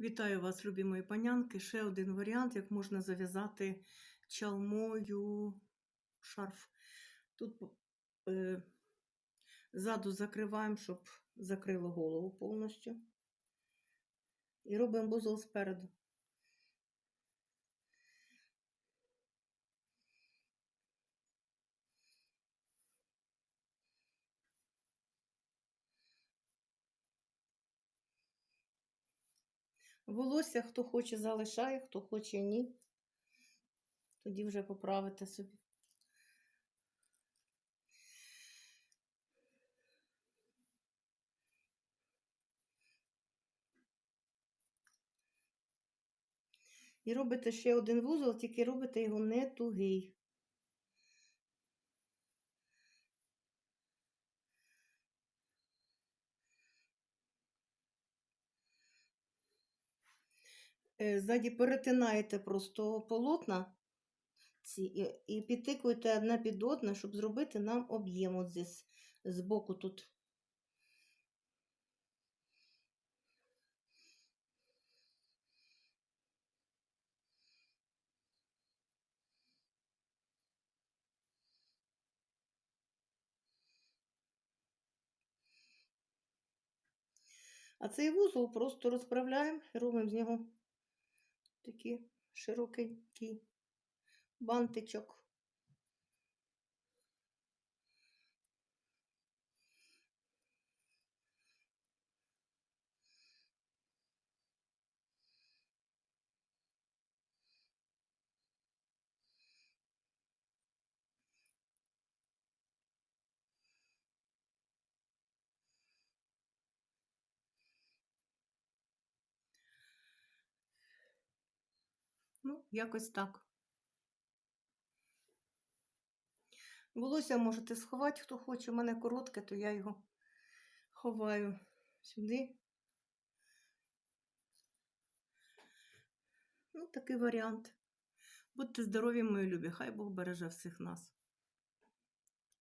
Вітаю вас, любі мої панянки. Ще один варіант, як можна зав'язати чалмою шарф. Тут е, ззаду закриваємо, щоб закрило голову повністю. І робимо бузол спереду. Волосся, хто хоче, залишає, хто хоче, ні. Тоді вже поправите собі. І робите ще один вузол, тільки робите його не тугий. Ззаді перетинаєте просто полотна ці і, і підтикуєте одне під одне, щоб зробити нам об'єм от здесь, з боку тут. А цей вузол просто розправляємо і робимо з нього такий широкий бантичок. Ну, якось так. Волосся можете сховати, хто хоче. У мене коротке, то я його ховаю сюди. Ну, такий варіант. Будьте здорові, мої любі. Хай Бог береже всіх нас.